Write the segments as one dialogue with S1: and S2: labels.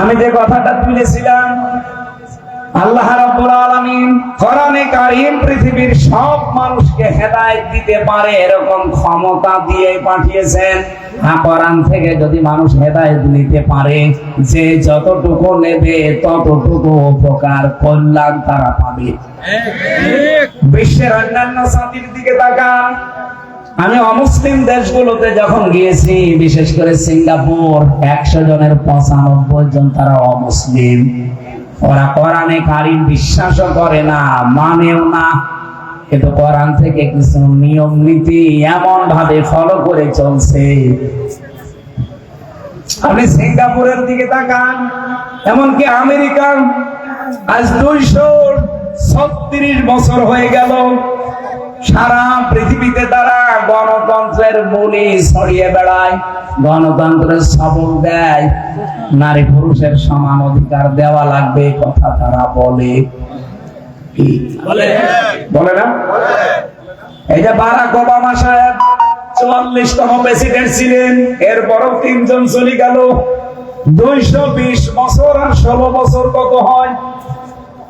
S1: আমি যে কথাটা তুলেছিলাম আল্লাহ রাব্বুল আলামিন কোরআনে কারীম পৃথিবীর সব মানুষকে হেদায়েত দিতে পারে এরকম ক্ষমতা দিয়ে পাঠিয়েছেন। কোরআন থেকে যদি মানুষ হেদায়েত নিতে পারে যে যতটুকু নেবে ততটুকু উপকার কল্যাণ তারা পাবে। বিশ্বের অন্যান্য জাতির দিকে তাকান। আমি অমুসলিম দেশগুলোতে যখন গিয়েছি, বিশেষ করে সিঙ্গাপুর, একশো জনের পঁচানব্বই জন তারা অমুসলিম। ওরা কোরআনে কারিম বিশ্বাসও করে না, মানেও না। কিন্তু কোরআন থেকে কিছু নিয়ম, নীতি এমন ভাবে ফলো করে চলছে। আপনি সিঙ্গাপুরের দিকে তাকান, এমনকি আমেরিকান, আজ দুইশো ছত্রিশ বছর হয়ে গেল। সারা পৃথিবীতে তারা গণতন্ত্রের বলি ছড়িয়ে বেড়ায় গণতন্ত্রের সবল দেয় নারী পুরুষের সমান অধিকার দেওয়া লাগবে কথা তারা বলে। বলে না? এই যে বারাক ওবামা সাহেব চুয়াল্লিশতম প্রেসিডেন্ট ছিলেন এরপরও তিনজন চলে গেল। দুইশো বিশ বছর আর ষোলো বছর কত হয়
S2: বিশ আর ষোলো ছত্রিশ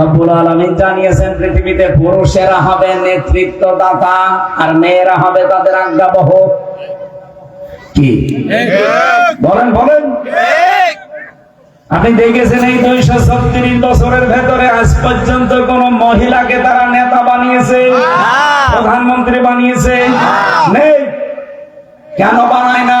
S1: রব্বুল আলামিন জানিয়েছেন পৃথিবীতে পুরুষেরা হবে নেতৃত্বদাতা আর মেয়েরা হবে তাদের আজ্ঞাবহ। কি? বলেন বলেন। আপনি দেখেছেন এই দুইশো ছত্রিশ বছরের ভেতরে আজ পর্যন্ত কোন মহিলাকে তারা নেতা বানিয়েছে প্রধানমন্ত্রী বানিয়েছে? নেই। কেন বানায় না?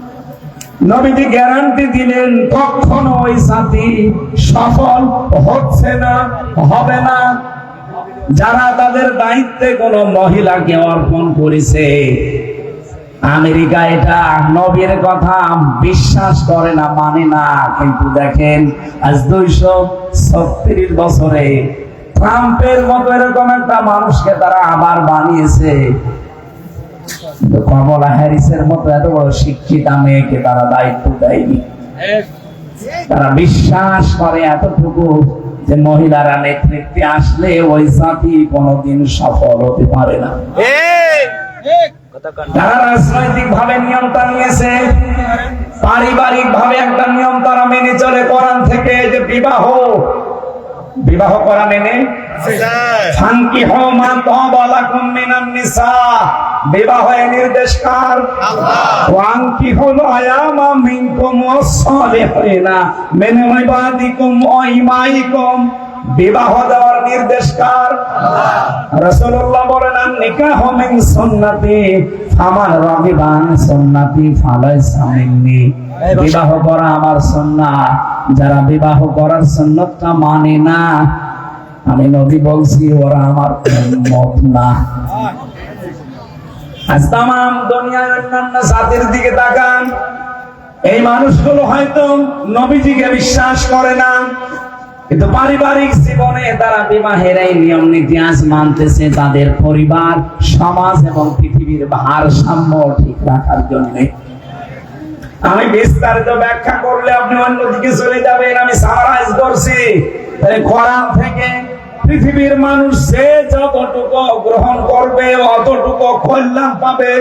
S1: নবীজি গ্যারান্টি দিলেন, কখনো ওই জাতি সফল হচ্ছে না, হবে না। যারা তাদের দায়িত্বে কোন মহিলাকে অর্পণ করেছে, আমেরিকা এটা নবীর কথা বিশ্বাস করে না মানে না। কিন্তু দেখেন, আজ দুইশো ছত্রিশ বছরে ট্রাম্পের মতো এরকম একটা মানুষকে তারা আবার বানিয়েছে কমলা হ্যারিসের মতো এত বড় শিক্ষিতা মেয়েকে তারা দায়িত্ব দেয়নি। তারা বিশ্বাস করে এতটুকু যে মহিলারা নেতৃত্বে আসলে ওই জাতি কোনোদিন সফল হতে পারে না। তারা রাজনৈতিক ভাবে নিয়মটা নিয়েছে পারিবারিক ভাবে একটা নিয়ম তারা মেনে চলে কোরআন থেকে যে বিবাহ বিবাহ করা মেনে? ফাঙ্কি হোমা তবালাকুম মিনান নিসা। এ নির্দেশ কার? ওয়াঙ্কি হল আয়ামা মিনকুম ওয়াসসালিহিনা মিন ইবাদিকুম ওয়া ইমাইকুম বিবাহ দেওয়ার নির্দেশ কার? রাসূলুল্লাহ বলেন নিকাহ মিন সুন্নতি আমার সুন্নতি ফালাইসা মিন্নি। বিবাহ করা আমার সুন্নাত যারা বিবাহ করার সুন্নতটা মানে না আমি নবী বলছি ওরা আমার মত না। আজ তাম দুনিয়ার অন্যান্য জাতির দিকে তাকান। এই মানুষগুলো হয়তো নবীজিকে বিশ্বাস করে না। কিন্তু পারিবারিক জীবনে তারা বিবাহের এই নিয়ম নীতি আজ মানতেছে তাদের পরিবার, সমাজ এবং পৃথিবীর ভারসাম্য ঠিক রাখার জন্য। আমি বিস্তারিত ব্যাখ্যা করলে আপনি অন্যদিকে চলে যাবেন, আমি সারাইজ করছি। কোরআন থেকে পৃথিবীর মানুষ যে যতটুকু গ্রহণ করবে, অতটুকু কল্যাণ পাবে।